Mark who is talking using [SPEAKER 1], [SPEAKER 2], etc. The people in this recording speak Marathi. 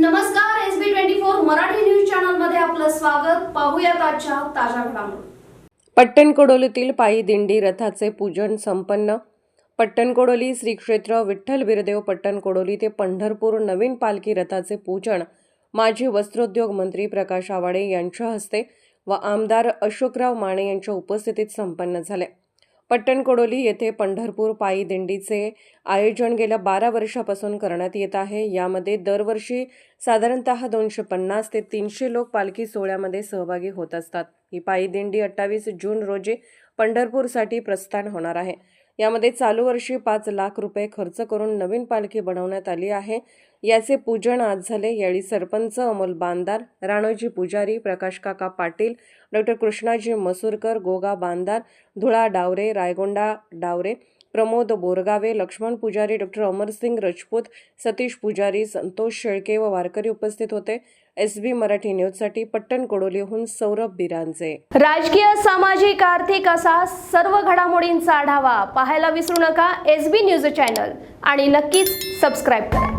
[SPEAKER 1] नमस्कार S B twenty four Marathi news चॅनलमध्ये आपलं स्वागत. पाहूया आजच्या ताज्या घडामोडी.
[SPEAKER 2] पट्टणकोडोलीतील पायी दिंडी रथाचे पूजन संपन्न. पट्टणकोडोली श्री क्षेत्र विठ्ठल बिरदेव पट्टणकोडोली ते पंढरपूर नवीन पालखी रथाचे पूजन माजी वस्त्रोद्योग मंत्री प्रकाश आवाडे यांच्या हस्ते व आमदार अशोकराव माने यांच्या उपस्थितीत संपन्न झाले. पट्टणकोडोली येथे पंढरपूर पायी दिंडीचे आयोजन गेल्या बारा वर्षापासून करण्यात येत आहे. यामध्ये दरवर्षी साधारणतः दोनशे पन्नास ते तीनशे लोक पालखी सोहळ्यामध्ये सहभागी होत असतात. ही पायी दिंडी अठ्ठावीस जून रोजी पंढरपूरसाठी प्रस्थान होणार आहे. यामध्ये चालू वर्षी पाच लाख रुपये खर्च करून नवीन पालखी बनवण्यात आली आहे. याचे पूजन आज झाले. यावेळी सरपंच अमोल बांदार राणोजी पुजारी प्रकाश काका पाटील डॉक्टर कृष्णाजी मसूरकर गोगा बांदार धुळा डावरे रायगोंडा डावरे प्रमोद बोरगावे लक्ष्मण पुजारी डॉक्टर अमरसिंग रजपूत सतीश पुजारी संतोष शेळके व वारकरी उपस्थित होते. एस बी मराठी न्यूजसाठी पट्टण कोडोलीहून सौरभ बिरांचे
[SPEAKER 1] राजकीय सामाजिक आर्थिक असा सर्व घडामोडींचा आढावा पाहायला विसरू नका. एस बी न्यूज चॅनल आणि नक्कीच सबस्क्राईब करा.